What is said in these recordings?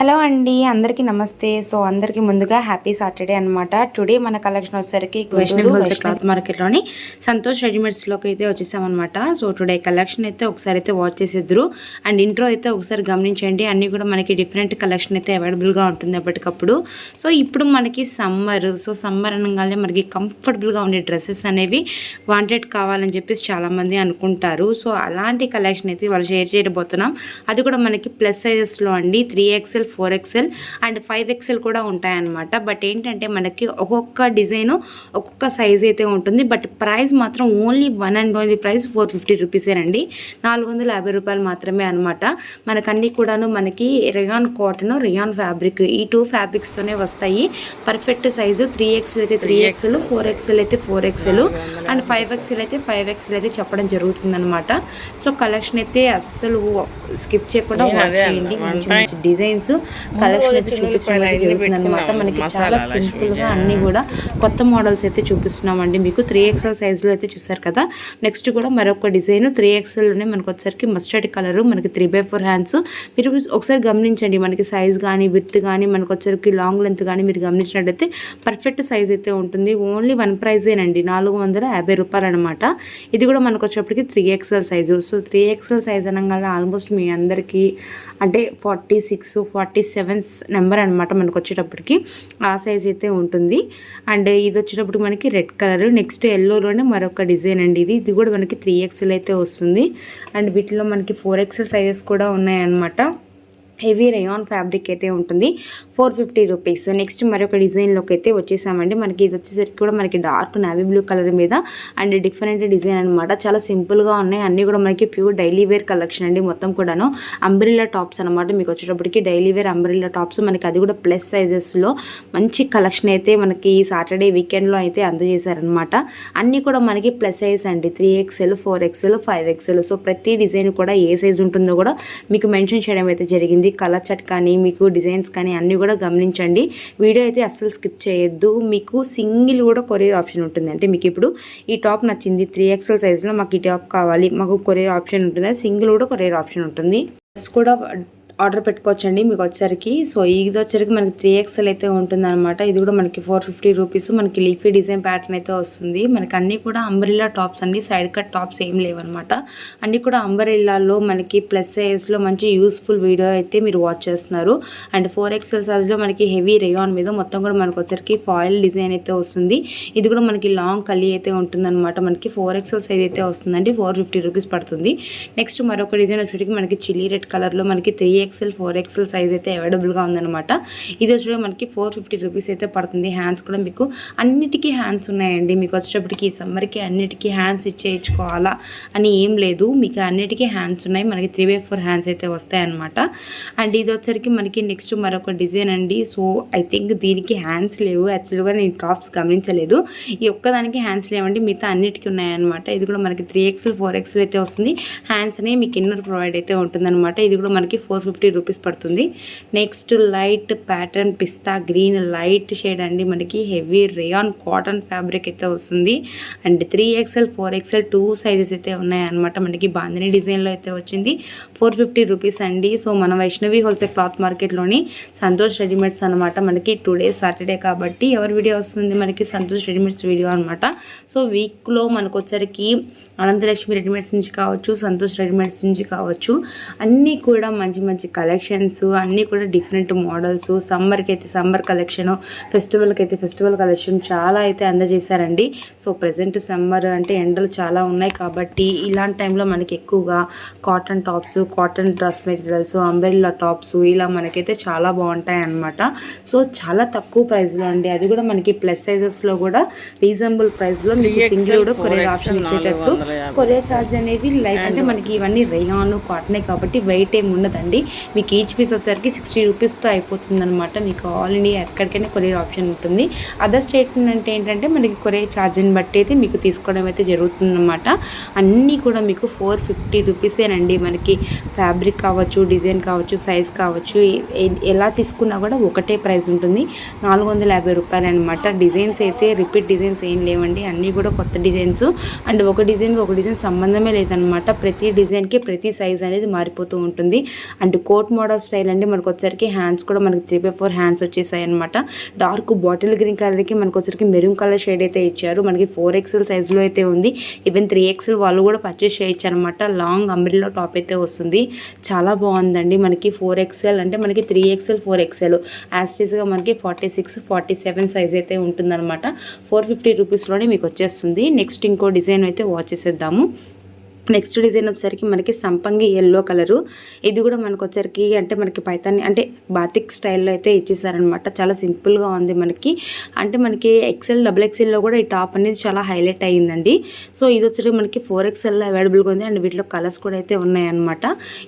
Hello అండి అందరికీ నమస్తే. సో అందరికీ ముందుగా హ్యాపీ సాటర్డే అన్నమాట. టుడే మన కలెక్షన్ వచ్చేసరికి క్లాత్ మార్కెట్లోని సంతోష్ రెడీమేడ్స్లోకి అయితే వచ్చేసామన్నమాట. సో టుడే కలెక్షన్ అయితే ఒకసారి అయితే వాచ్ చేసేద్దరు. అండ్ ఇంట్రో అయితే ఒకసారి గమనించండి. అన్నీ కూడా మనకి డిఫరెంట్ కలెక్షన్ అయితే అవైలబుల్గా ఉంటుంది ఎప్పటికప్పుడు సో ఇప్పుడు మనకి సమ్మర్ సో సమ్మర్ అనగానే మనకి కంఫర్టబుల్గా ఉండే డ్రెస్సెస్ అనేవి వాంటెడ్ కావాలని చెప్పేసి చాలామంది అనుకుంటారు. సో అలాంటి కలెక్షన్ అయితే వాళ్ళు షేర్ చేయబోతున్నాం. అది కూడా మనకి ప్లస్ సైజెస్లో అండి. Three XL four XL and five XL కూడా ఉంటాయన్నమాట. బట్ ఏంటంటే మనకి ఒక్కొక్క డిజైన్ ఒక్కొక్క సైజ్ అయితే ఉంటుంది. బట్ ప్రైస్ మాత్రం only one and only price four fifty రూపీసేనండి నాలుగు వందల యాభై రూపాయలు మాత్రమే అనమాట మనకన్నీ కూడాను మనకి రియాన్ కాటన్ రియాన్ ఫ్యాబ్రిక్ ఈ టూ ఫ్యాబ్రిక్స్తోనే వస్తాయి. పర్ఫెక్ట్ సైజు త్రీ ఎక్స్ఎల్ అయితే త్రీ ఎక్స్ఎల్ ఫోర్ ఎక్స్ఎల్ అయితే four XL and five XL అయితే ఫైవ్ ఎక్స్ఎల్ అయితే చెప్పడం జరుగుతుందన్నమాట. సో కలెక్షన్ అయితే అస్సలు స్కిప్ చేయకుండా వాచ్ చేయండి. మంచి మంచి డిజైన్స్ కలెక్షన్ అయితే చూపించడం అనమాట మనకి చాలా సింపుల్గా అన్ని కూడా కొత్త మోడల్స్ అయితే చూపిస్తున్నామండి. మీకు త్రీ ఎక్స్ఎల్ సైజ్లో అయితే చూసారు కదా. నెక్స్ట్ కూడా మరొక డిజైన్ త్రీ ఎక్స్ఎల్లోనే మనకు వచ్చేసరికి మస్టర్డ్ కలర్ మనకి త్రీ బై ఫోర్ హ్యాండ్స్ మీరు ఒకసారి గమనించండి మనకి సైజ్ కానీ విత్ కానీ మనకు వచ్చరికి లాంగ్ లెంత్ కానీ మీరు గమనించినట్టయితే పర్ఫెక్ట్ సైజ్ అయితే ఉంటుంది. ఓన్లీ వన్ ప్రైజేనండి నాలుగు వందల యాభై రూపాయలు అనమాట ఇది కూడా మనకు వచ్చేప్పటికి three XL size so three XL size అనగానే ఆల్మోస్ట్ మీ అందరికీ అంటే forty six forty forty seven number అనమాట మనకు వచ్చేటప్పటికి ఆ సైజ్ అయితే ఉంటుంది. అండ్ ఇది వచ్చేటప్పటికి మనకి రెడ్ కలర్ నెక్స్ట్ ఎల్లోలోనే మరొక డిజైన్ అండి ఇది. ఇది కూడా మనకి త్రీ ఎక్స్ఎల్ అయితే వస్తుంది. అండ్ వీటిలో మనకి ఫోర్ ఎక్స్ఎల్ సైజెస్ కూడా ఉన్నాయన్నమాట. హెవీ రయాన్ ఫ్యాబ్రిక్ అయితే ఉంటుంది. Four fifty rupees. నెక్స్ట్ మరొక డిజైన్లోకి అయితే వచ్చేసామండి. మనకి ఇది వచ్చేసరికి కూడా మనకి డార్క్ నావీ బ్లూ కలర్ మీద అండ్ డిఫరెంట్ డిజైన్ అనమాట చాలా సింపుల్గా ఉన్నాయి. అన్నీ కూడా మనకి ప్యూర్ డైలీ వేర్ కలెక్షన్ అండి మొత్తం కూడాను. అంబ్రిల్లా టాప్స్ అనమాట మీకు వచ్చేటప్పటికి డైలీ వేర్ అంబ్రిల్లా టాప్స్. మనకి అది కూడా ప్లస్ సైజెస్లో మంచి కలెక్షన్ అయితే మనకి సాటర్డే వీకెండ్లో అయితే అందజేశారనమాట అన్నీ కూడా మనకి ప్లస్ సైజ్ అండి. Three XL four XL five XL. So ప్రతి డిజైన్ కూడా ఏ సైజ్ ఉంటుందో కూడా మీకు మెన్షన్ చేయడం అయితే జరిగింది. కలర్ చట్ కానీ మీకు డిజైన్స్ కానీ అన్నీ కూడా గమనించండి. వీడియో అయితే అస్సలు స్కిప్ చేయొద్దు. మీకు సింగిల్ కూడా కొరియర్ ఆప్షన్ ఉంటుంది. అంటే మీకు ఇప్పుడు ఈ టాప్ నచ్చింది త్రీ ఎక్స్ఎల్ సైజ్లో మాకు ఈ టాప్ కావాలి మాకు కొరియర్ ఆప్షన్ ఉంటుంది. సింగిల్ కూడా కొరియర్ ఆప్షన్ ఉంటుంది. డ్రెస్ కూడా ఆర్డర్ పెట్టుకోవచ్చండి మీకు వచ్చరికి సో ఇది వచ్చరికి మనకి త్రీ ఎక్స్ఎల్ అయితే ఉంటుందన్నమాట. ఇది కూడా మనకి ఫోర్ ఫిఫ్టీ రూపీస్ మనకి లీఫీ డిజైన్ ప్యాటర్న్ అయితే వస్తుంది. మనకి అన్నీ కూడా అంబరిల్లా టాప్స్ అండి. సైడ్ కట్ టాప్స్ ఏం లేవన్నమాట. అన్నీ కూడా అంబరిల్లాలో మనకి ప్లస్ సైజ్లో మంచి యూస్ఫుల్ వీడియో అయితే మీరు వాచ్ చేస్తున్నారు. అండ్ ఫోర్ ఎక్స్ఎల్ సైజ్లో మనకి హెవీ రేయాన్ మీద మొత్తం కూడా మనకు వచ్చరికి ఫాయిల్ డిజైన్ అయితే వస్తుంది. ఇది కూడా మనకి లాంగ్ కలీ అయితే ఉంటుందన్నమాట. మనకి ఫోర్ ఎక్స్ఎల్ సైజ్ అయితే వస్తుందండి. ఫోర్ ఫిఫ్టీ రూపీస్ పడుతుంది. నెక్స్ట్ మరొక డిజైన్ వచ్చేటికి మనకి చిల్లీ రెడ్ కలర్లో మనకి three XL four XL size అయితే అవైలబుల్గా ఉందన్నమాట. ఇది వచ్చి మనకి ఫోర్ ఫిఫ్టీ రూపీస్ అయితే పడుతుంది. హ్యాండ్స్ కూడా మీకు అన్నిటికీ హ్యాండ్స్ ఉన్నాయండి. మీకు వచ్చేటప్పటికి ఈ సమ్మర్కి అన్నిటికీ హ్యాండ్స్ ఇచ్చేయించుకోవాలా అని ఏం లేదు. మీకు అన్నిటికీ హ్యాండ్స్ ఉన్నాయి. మనకి త్రీ బై ఫోర్ హ్యాండ్స్ అయితే వస్తాయన్నమాట. అండ్ ఇది వచ్చరికి మనకి నెక్స్ట్ మరొక డిజైన్ అండి. సో ఐ థింక్ దీనికి హ్యాండ్స్ లేవు. యాక్చువల్గా నేను టాప్స్ గమనించలేదు. ఈ ఒక్కదానికి హ్యాండ్స్ లేవండి. మిగతా అన్నిటికీ ఉన్నాయన్నమాట. ఇది కూడా మనకి త్రీ ఎక్స్ఎల్ ఫోర్ ఎక్స్ఎల్ అయితే వస్తుంది. హ్యాండ్స్ అనేవి మీకు ఇన్నర్ ప్రొవైడ్ అయితే ఉంటుందన్నమాట. ఇది కూడా మనకి ఫోర్ ఫిఫ్టీ రూపీస్ పడుతుంది. నెక్స్ట్ లైట్ ప్యాటర్న్ పిస్తా గ్రీన్ లైట్ షేడ్ అండి. మనకి హెవీ రేయాన్ కాటన్ ఫ్యాబ్రిక్ అయితే వస్తుంది. And three XL four XL two sizes అయితే ఉన్నాయన్నమాట మనకి బాందిని డిజైన్లో అయితే వచ్చింది. ఫోర్ ఫిఫ్టీ రూపీస్ అండి. సో మన వైష్ణవి హోల్సేల్ క్లాత్ మార్కెట్లోని సంతోష్ రెడీమేడ్స్ అనమాట మనకి టూ డేస్ సాటర్డే కాబట్టి ఎవరి వీడియో వస్తుంది? మనకి సంతోష్ రెడీమేడ్స్ వీడియో అనమాట సో వీక్లో మనకు వచ్చరికి అనంతలక్ష్మి రెడీమేడ్స్ నుంచి కావచ్చు సంతోష్ రెడీమేడ్స్ నుంచి కావచ్చు అన్నీ కూడా మంచి మంచి కలెక్షన్స్ అన్నీ కూడా డిఫరెంట్ మోడల్స్ సమ్మర్కి అయితే సమ్మర్ కలెక్షన్ ఫెస్టివల్కి అయితే ఫెస్టివల్ కలెక్షన్ చాలా అయితే అందజేశారండి. సో ప్రజెంట్ సమ్మర్ అంటే ఎండలు చాలా ఉన్నాయి కాబట్టి ఇలాంటి టైంలో మనకి ఎక్కువగా cotton tops cotton dress materials umbrella tops ఇలా మనకైతే చాలా బాగుంటాయి అన్నమాట సో చాలా తక్కువ ప్రైస్లో అండి. అది కూడా మనకి ప్లస్ సైజెస్లో కూడా రీజనబుల్ ప్రైస్లో మీకు సింగిల్ కూడా కొరియర్ ఆప్షన్ ఇచ్చేటట్టు కొరియర్ ఛార్జ్ అనేది లైక్ అంటే మనకి ఇవన్నీ రేయాన్ కాటనే కాబట్టి వెయిట్ ఏమి ఉండదండి. మీకు ఈచ్ పీస్ వచ్చేసరికి సిక్స్టీ రూపీస్తో అయిపోతుంది అనమాట మీకు ఆల్ ఇండియా ఎక్కడికైనా కొరియర్ ఆప్షన్ ఉంటుంది. అదర్ స్టేట్ అంటే ఏంటంటే మనకి కొరియర్ ఛార్జ్ని బట్టి అయితే మీకు తీసుకోవడం అయితే జరుగుతుందన్నమాట. అన్నీ కూడా మీకు ఫోర్ ఫిఫ్టీ రూపీసేనండి మనకి ఫ్యాబ్రిక్ కావచ్చు డిజైన్ కావచ్చు సైజ్ కావచ్చు ఎలా తీసుకున్నా కూడా ఒకటే ప్రైస్ ఉంటుంది. నాలుగు వందల యాభై రూపాయలు అనమాట డిజైన్స్ అయితే రిపీట్ డిజైన్స్ ఏం లేవండి. అన్నీ కూడా కొత్త డిజైన్స్ అండ్ ఒక డిజైన్ డిజైన్కి ఒక డిజైన్ సంబంధమే లేదనమాట ప్రతి డిజైన్కి ప్రతి సైజ్ అనేది మారిపోతూ ఉంటుంది. అండ్ కోట్ మోడల్ స్టైల్ అండి మనకు వచ్చరికి హ్యాండ్స్ కూడా మనకి త్రీ బై ఫోర్ హ్యాండ్స్ వచ్చేసాయి అనమాట డార్క్ బాటిల్ గ్రీన్ కలర్కి మనకు వచ్చరికి మెరూన్ కలర్ షేడ్ అయితే ఇచ్చారు. మనకి ఫోర్ ఎక్స్ఎల్ సైజులో అయితే ఉంది. ఈవెన్ త్రీ ఎక్స్ఎల్ వాళ్ళు కూడా పర్చేస్ చేయొచ్చు అనమాట లాంగ్ అంబ్రిల్లో టాప్ అయితే వస్తుంది. చాలా బాగుందండి మనకి ఫోర్ ఎక్స్ఎల్ అంటే మనకి త్రీ ఎక్స్ఎల్ ఫోర్ ఎక్స్ఎల్. యాస్టీస్గా మనకి forty six forty seven size అయితే ఉంటుందన్నమాట. ఫోర్ ఫిఫ్టీ రూపీస్లోనే మీకు వచ్చేస్తుంది. నెక్స్ట్ ఇంకో డిజైన్ అయితే వాచ్ చేసేద్దాము. నెక్స్ట్ డిజైన్ వచ్చేసరికి మనకి సంపంగి ఎల్లో కలరు ఇది కూడా మనకు వచ్చరికి అంటే మనకి పైతాన్ని అంటే బాతిక్ స్టైల్లో అయితే ఇచ్చేసారనమాట చాలా సింపుల్గా ఉంది మనకి. అంటే మనకి ఎక్సెల్ డబుల్ ఎక్సెల్లో కూడా ఈ టాప్ అనేది చాలా హైలైట్ అయ్యిందండి. సో ఇది వచ్చరికి మనకి ఫోర్ ఎక్సెల్లో అవైలబుల్గా ఉంది అండ్ వీటిలో కలర్స్ కూడా అయితే ఉన్నాయన్నమాట.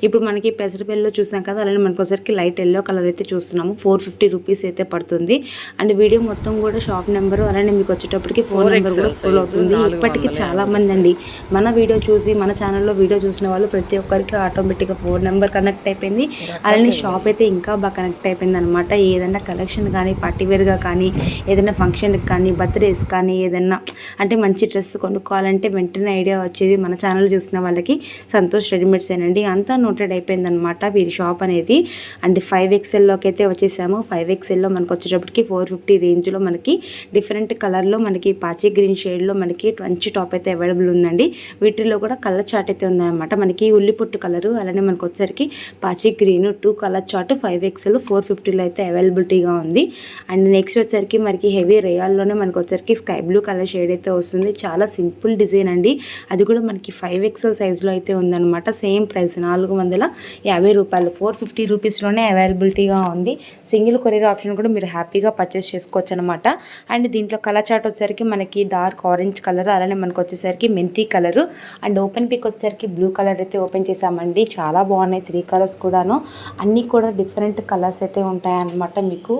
ఇప్పుడు మనకి పెసరపల్లిలో చూసాం కదా అలానే మనకు వచ్చరికి లైట్ ఎల్లో కలర్ అయితే చూస్తున్నాము. ఫోర్ ఫిఫ్టీ రూపీస్ అయితే పడుతుంది. అండ్ వీడియో మొత్తం కూడా షాప్ నెంబర్ అలానే మీకు వచ్చేటప్పటికి ఫోన్ నెంబర్ కూడా స్క్రోల్ అవుతుంది. ఇప్పటికీ చాలా మంది అండి. మన వీడియో చూసి మన ఛానల్లో వీడియో చూసిన వాళ్ళు ప్రతి ఒక్కరికి ఆటోమేటిక్గా ఫోన్ నెంబర్ కనెక్ట్ అయిపోయింది. అలానే షాప్ అయితే ఇంకా బాగా కనెక్ట్ అయిపోయింది అనమాట ఏదైనా కలెక్షన్ కానీ పార్టీవేర్గా కానీ ఏదైనా ఫంక్షన్కి కానీ బర్త్డేస్ కానీ ఏదైనా అంటే మంచి డ్రెస్ కొనుక్కోవాలంటే వెంటనే ఐడియా వచ్చేది మన ఛానల్ చూసిన వాళ్ళకి. సంతోష్ రెడీమేడ్స్ ఏనండి. అంతా నోటెడ్ అయిపోయింది అనమాట వీరి షాప్ అనేది. అండ్ ఫైవ్ ఎక్స్ఎల్లోకి అయితే వచ్చేసాము. ఫైవ్ ఎక్స్ఎల్లో మనకు వచ్చేటప్పటికి ఫోర్ ఫిఫ్టీ రేంజ్లో మనకి డిఫరెంట్ కలర్లో మనకి పాచి గ్రీన్ షేడ్లో మనకి మంచి టాప్ అయితే అవైలబుల్ ఉందండి. వీటిల్లో కూడా కలర్ కలర్ చార్ట్ అయితే ఉందన్నమాట. మనకి ఉల్లి పొట్టు కలరు అలానే మనకు వచ్చేసరికి పాచి green two colour chart five XL four ఫిఫ్టీలో అయితే అవైలబిలిటీగా ఉంది. అండ్ నెక్స్ట్ వచ్చేసరికి మనకి హెవీ రేయాల్లోనే మనకు వచ్చేసరికి స్కై బ్లూ కలర్ షేడ్ అయితే వస్తుంది. చాలా సింపుల్ డిజైన్ అండి. అది కూడా మనకి ఫైవ్ ఎక్స్ఎల్ సైజులో అయితే ఉందన్నమాట. సేమ్ ప్రైస్ నాలుగు వందల యాభై రూపాయలు. ఫోర్ ఫిఫ్టీ రూపీస్లోనే అవైలబిలిటీగా ఉంది. సింగిల్ కొరియర్ ఆప్షన్ కూడా మీరు హ్యాపీగా పర్చేస్ చేసుకోవచ్చు అనమాట అండ్ దీంట్లో కలర్ చార్ట్ వచ్చేసరికి మనకి డార్క్ ఆరెంజ్ కలర్ అలానే మనకు వచ్చేసరికి మెంతి కలర్. అండ్ ఓపెన్ పిక్ వచ్చేసరికి బ్లూ కలర్ అయితే ఓపెన్ చేసామండి చాలా బాగున్నాయి త్రీ కలర్స్ కూడాను. అన్నీ కూడా డిఫరెంట్ కలర్స్ అయితే ఉంటాయన్నమాట మీకు.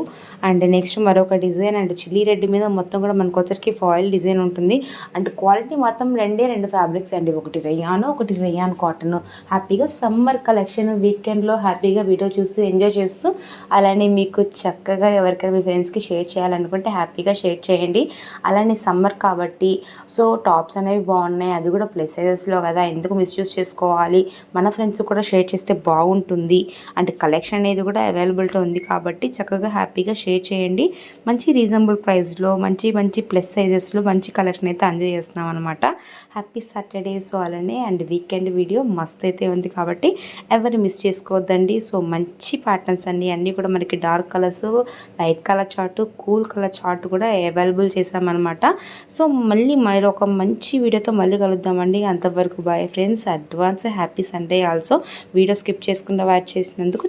అండ్ నెక్స్ట్ మరొక డిజైన్ అండ్. చిల్లీ రెడ్ మీద మొత్తం కూడా మనకు వచ్చరికి ఫాయిల్ డిజైన్ ఉంటుంది. అండ్ క్వాలిటీ మొత్తం రెండే రెండు ఫ్యాబ్రిక్స్ అండి. ఒకటి రేయాను ఒకటి రేయాన్ కాటన్ హ్యాపీగా సమ్మర్ కలెక్షన్ వీకెండ్లో హ్యాపీగా వీడియో చూస్తూ ఎంజాయ్ చేస్తూ అలానే మీకు చక్కగా ఎవరికైనా మీ ఫ్రెండ్స్కి షేర్ చేయాలనుకుంటే హ్యాపీగా షేర్ చేయండి. అలానే సమ్మర్ కాబట్టి సో టాప్స్ అనేవి బాగున్నాయి. అది కూడా ప్లస్ సైజెస్లో కదా ఎందుకు మిస్యూజ్ చేసుకోవాలి? మన ఫ్రెండ్స్ కూడా షేర్ చేస్తే బాగుంటుంది. అంటే కలెక్షన్ అనేది కూడా అవైలబిలిటీ ఉంది కాబట్టి చక్కగా హ్యాపీగా షేర్ చేయండి. మంచి రీజనబుల్ ప్రైస్లో మంచి మంచి ప్లస్ సైజెస్లో మంచి కలెక్షన్ అయితే అందజేస్తున్నాం అనమాట హ్యాపీ సాటర్డేస్ అలానే అండ్ వీకెండ్ వీడియో మస్త్ అయితే ఉంది కాబట్టి ఎవరు మిస్ చేసుకోవద్దండి. సో మంచి ప్యాటర్న్స్ అన్ని అన్నీ కూడా మనకి dark colours light colour chart cool colour chart కూడా అవైలబుల్ చేశామన్నమాట. సో మళ్ళీ మరొక మంచి వీడియోతో మళ్ళీ కలుద్దామండి. అంతవరకు bye friends. Advance happy Sunday also. Video skip చేసుకుండా watch చేసినందుకు